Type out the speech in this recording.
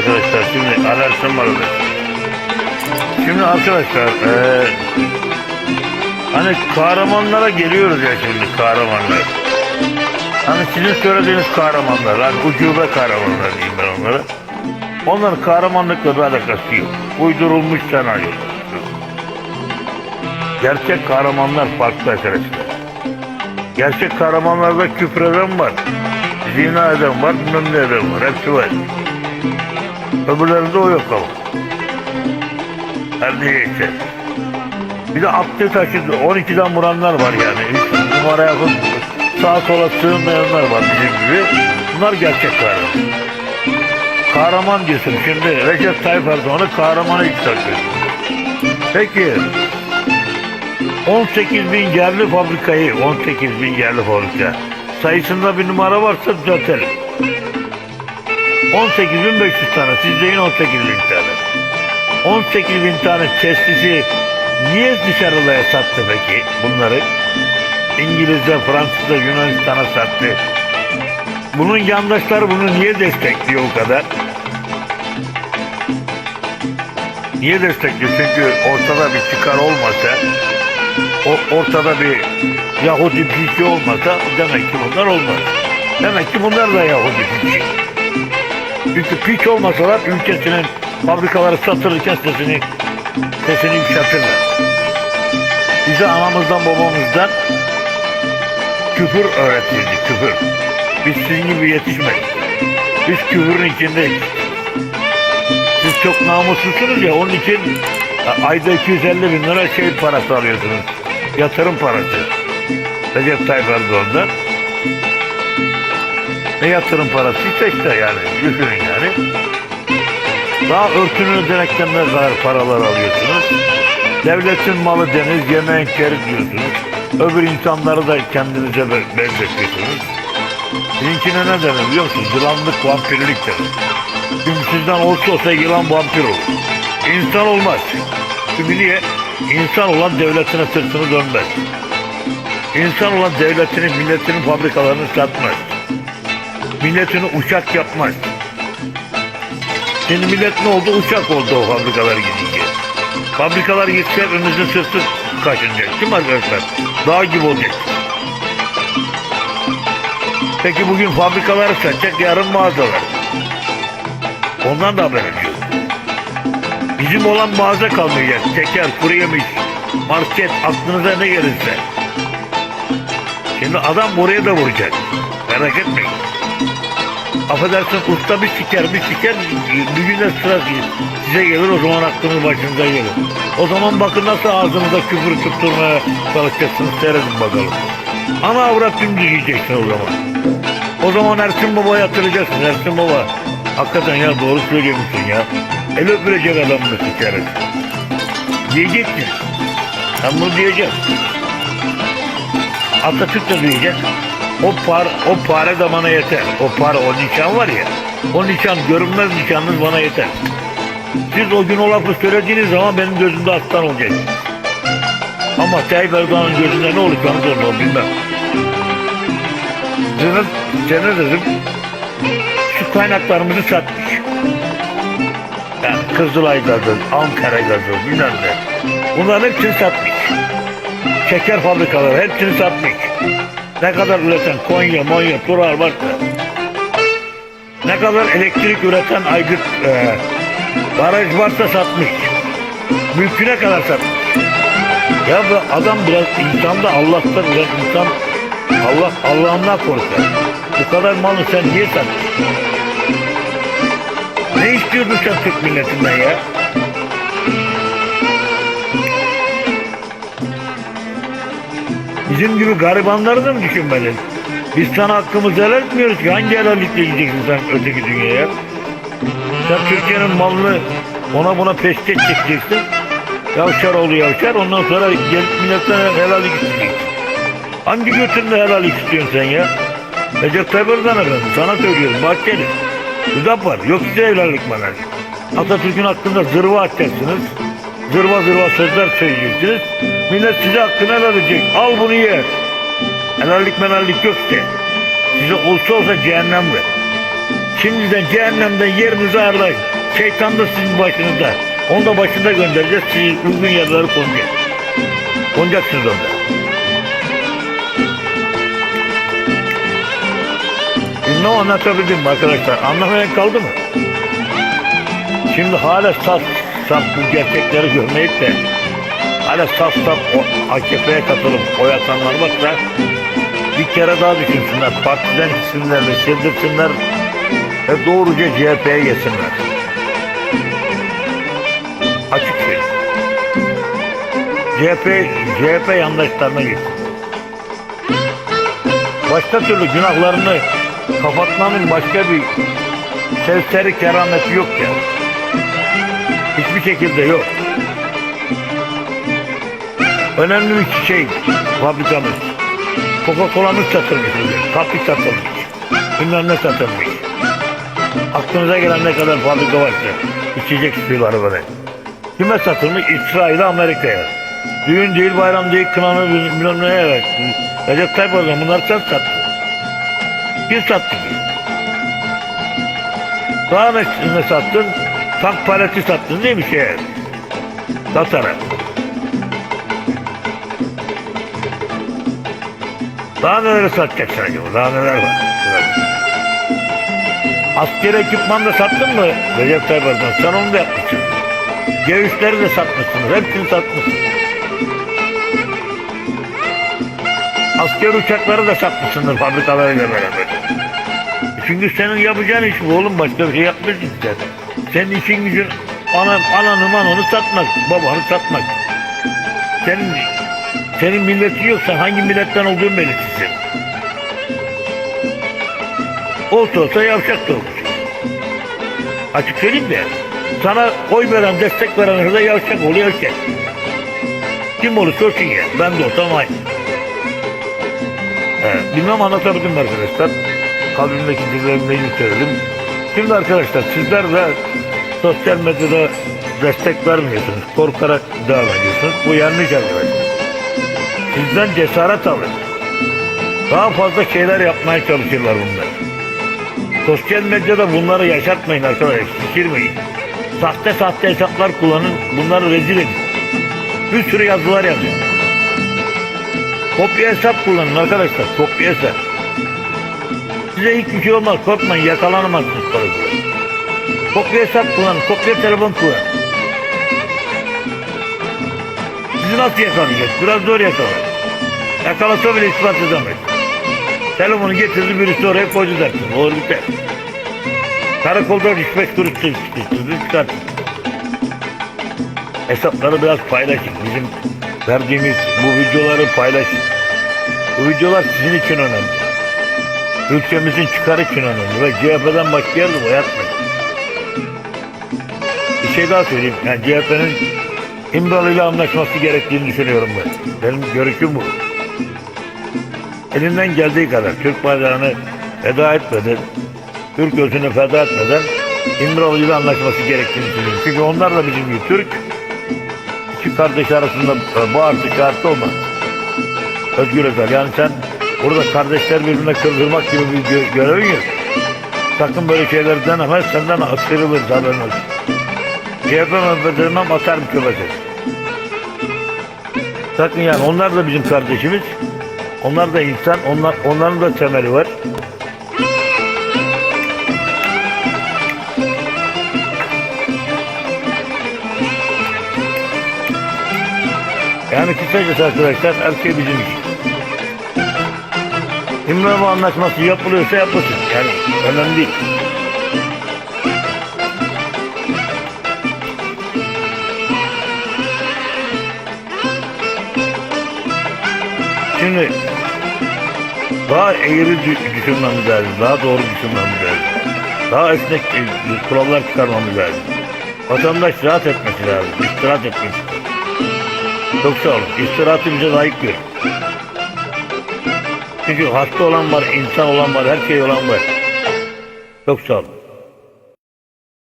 arkadaşlar şimdi var Şimdi arkadaşlar eee hani kahramanlara geliyoruz ya şimdi kahramanlar. Hani sizin söylediğiniz kahramanlar, hani ucube kahramanlar diyeyim ben onlara. Onların kahramanlıkla bir alakası yok. Uydurulmuş senaryo. Gerçek kahramanlar farklı arkadaşlar. Gerçek kahramanlarda küfreden var. Zina eden var, bilmem ne eden var. Hepsi var. Öbürlerinde o yok ama. Her neyse. Bir de abdest taşı 12'den vuranlar var yani. Hiç numara yapıp sağa sola sığınmayanlar var bizim gibi. Bunlar gerçek kahraman. Kahraman diyorsun şimdi Recep Tayyip Erdoğan'ı kahramana yükseltiyorsun. Peki 18 bin yerli fabrikayı 18 bin yerli fabrika sayısında bir numara varsa düzeltelim. 18.500 tane siz deyin 18 bin tane. 18 bin tane testisi niye dışarıya sattı peki bunları? İngilizce, Fransızca, Yunanistan'a sattı. Bunun yandaşları bunu niye destekliyor o kadar? Niye destekliyor? Çünkü ortada bir çıkar olmasa, ortada bir Yahudi piçi olmasa demek ki bunlar olmaz. Demek ki bunlar da Yahudi piçi. Çünkü piç olmasalar ülkesinin fabrikaları satılırken sesini sesini yükseltirler. Bize anamızdan babamızdan küfür öğretildi, küfür. Biz sizin gibi yetişmedik. Biz küfürün içindeyiz. Siz çok namussuzsunuz ya onun için e, ayda 250 bin lira şey parası alıyorsunuz. Yatırım parası. Recep Tayyip Erdoğan'dan. Ne yatırım parası işte yani. Düşünün yani. Daha örtünün ödenekten ne kadar paralar alıyorsunuz. Devletin malı deniz, yemeğin keri diyorsunuz. Öbür insanları da kendinize be- benzetiyorsunuz. Sizinkine ne denir biliyor musunuz? Yılanlık, vampirlik denir. Çünkü sizden olsa olsa yılan vampir olur. İnsan olmaz. Çünkü niye? İnsan olan devletine sırtını dönmez. İnsan olan devletinin, milletinin fabrikalarını satmaz. Milletini uçak yapmaz. Şimdi millet ne oldu? Uçak oldu o fabrikalar gidince. Fabrikalar gitse önünüzün sırtı kaşınacak. Kim arkadaşlar? Dağ gibi olacak. Peki bugün fabrikaları satacak, yarın mağazalar. Ondan da haberim yok. Bizim olan mağaza kalmayacak. Teker, kuru yemiş, market, aklınıza ne gelirse. Şimdi adam buraya da vuracak. Merak etmeyin. Affedersin usta bir siker bir siker bir güne sıra size gelir o zaman aklınız başınıza gelir. O zaman bakın nasıl ağzınıza küfür tutturmaya çalışacaksınız seyredin bakalım. Ana avrat dümdüz yiyeceksin o zaman. O zaman Ersin Baba yatıracaksın Ersin Baba. Hakikaten ya doğru söylüyormuşsun ya. El öpülecek adam mı sikeriz. Diyeceksin. Ben bunu diyeceğim. Atatürk de diyecek. O par, o pare de bana yeter. O para, o nişan var ya. O nişan, görünmez nişanınız bana yeter. Siz o gün o lafı söylediğiniz zaman benim gözümde aslan olacak. Ama Tayyip Erdoğan'ın gözünde ne olacağını zorla bilmem. Senin, senin dedim, şu kaynaklarımızı satmış. Yani Kızılay gazı, Ankara gazı, bilmem ne. Bunların hepsini satmış. Şeker fabrikaları hepsini satmış. Ne kadar üreten Konya, Monya, Turar varsa. Ne kadar elektrik üreten aygıt, e, baraj varsa satmış. Mülküne kadar satmış. Ya bu adam biraz insanda Allah'tan biraz insan Allah Allah'ından korkar. Bu kadar malı sen niye sattın? Ne istiyordun sen Türk milletinden ya? Bizim gibi garibanları da mı düşünmedin? Biz sana hakkımızı helal etmiyoruz ki. Hangi helallikle gideceksin sen öteki dünyaya? Sen Türkiye'nin malını ona buna peşkeş çekeceksin. Yavşar oğlu yavşar. Ondan sonra gelip milletten helallik isteyeceksin. Hangi götünde helallik istiyorsun sen ya? Recep Tayyip Erdoğan efendim. Sana söylüyorum. Bahçeli. Güzel var. Yok size helallik bana. Atatürk'ün hakkında zırva atacaksınız. Zırva zırva sözler söyleyeceksiniz. Millet size hakkını helal. Al bunu ye. Helallik menallik yok işte. Size olsa olsa cehennem ver. Şimdiden cehennemden yerinizi ayarlayın. Şeytan da sizin başınızda. Onu da başında göndereceğiz. Siz uygun yerlere konacak. Konacaksınız onda. Bilmem anlatabildim arkadaşlar. Anlamayan kaldı mı? Şimdi hala saf saf bu gerçekleri görmeyip de hala saf saf AKP'ye katılıp oy atanlar varsa bir kere daha düşünsünler. Partiden gitsinler sildirsinler ve doğruca CHP'ye geçsinler. Açık şey. CHP, CHP yandaşlarına gitsin. Başka türlü günahlarını kapatmanın başka bir sevseri kerameti yok ya. Hiçbir şekilde yok. Önemli bir şey fabrikamız. Coca-Cola'mız satılmış. Kapı satılmış. Bilmem ne satılmış. Aklınıza gelen ne kadar fabrika varsa içecek suyu böyle. Kime satılmış? İsrail'e Amerika'ya. Düğün değil, bayram değil, kınanı bilmem neye evet. Recep Tayyip Erdoğan bunlar sen sattın. Kim sattı ki? Daha ne, ne sattın? Tank paleti sattın değil mi şeye? Tatar'a. Daha neler satacaksın acaba? Daha neler var? Askeri ekipman da sattın mı Recep Tayyip Erdoğan? Sen onu da yapmışsın. G3'leri de satmışsın. Hepsini satmışsın. Asker uçakları da satmışsındır fabrikalarıyla beraber. Çünkü senin yapacağın iş bu oğlum. Başka bir şey yapmıyorsun sen. Senin işin gücün ana, ananı manonu satmak. Babanı satmak. Senin senin milletin yok. Sen hangi milletten olduğun belirsiz. Olsa olsa yavşak da olur. Açık söyleyeyim de sana oy veren, destek veren da yavşak oluyor erkek. Kim olursa olsun ya. Ben de olsam aynı. Evet, bilmem anlatabildim mi arkadaşlar. Kalbimdeki dillerimi söyledim. Şimdi arkadaşlar sizler de sosyal medyada destek vermiyorsunuz. Korkarak devam ediyorsunuz. Bu yanlış arkadaşlar. Sizden cesaret alın. Daha fazla şeyler yapmaya çalışırlar bunlar. Sosyal medyada bunları yaşatmayın arkadaşlar. Şişirmeyin. Sahte sahte hesaplar kullanın. Bunları rezil edin. Bir sürü yazılar yazın. Kopya hesap kullanın arkadaşlar. Kopya hesap. Size hiçbir şey olmaz. Korkmayın yakalanamazsınız kolay. Kopya hesap kullanın. Kopya telefon kullanın. Sizi nasıl yakalayacak? Biraz zor yakalar. Yakalasa bile ispat edemez. Telefonu getirdi birisi oraya koydu dersin. Olur biter. Karakolda 3-5 kuruş çıktı. Çıkartın. Hesapları biraz paylaşın. Bizim verdiğimiz bu videoları paylaşın. Bu videolar sizin için önemli. Ülkemizin çıkarı için önemli. Ve CHP'den başlayalım o yapmayın. Bir şey daha söyleyeyim. Yani CHP'nin İmralı ile anlaşması gerektiğini düşünüyorum ben. Benim görüşüm bu. Elinden geldiği kadar Türk bayrağını feda etmeden, Türk özünü feda etmeden İmralı ile anlaşması gerektiğini düşünüyorum. Çünkü onlar da bizim gibi Türk. İki kardeş arasında e, bu artı şartı olmaz. Özgür Özel. Yani sen burada kardeşler birbirine kırdırmak gibi bir gö- görevin yok. Sakın böyle şeyler deneme. Senden askırılır haberin olsun. CHP menfetlerimden atarım köpese. Sakın yani onlar da bizim kardeşimiz. Onlar da insan. Onlar, onların da temeli var. Yani kısacası arkadaşlar her şey bizim iş. İmralı anlaşması yapılıyorsa yapılsın. Yani önemli değil. Şimdi daha eğri dü- düşünmemiz lazım. Daha doğru düşünmemiz lazım. Daha esnek e, kurallar çıkarmamız lazım. Vatandaş rahat etmesi lazım. İstirahat etmesi. Çok sağ olun. İstirahatı bize layık görün. Çünkü hasta olan var, insan olan var, her şey olan var. Çok sağ olun.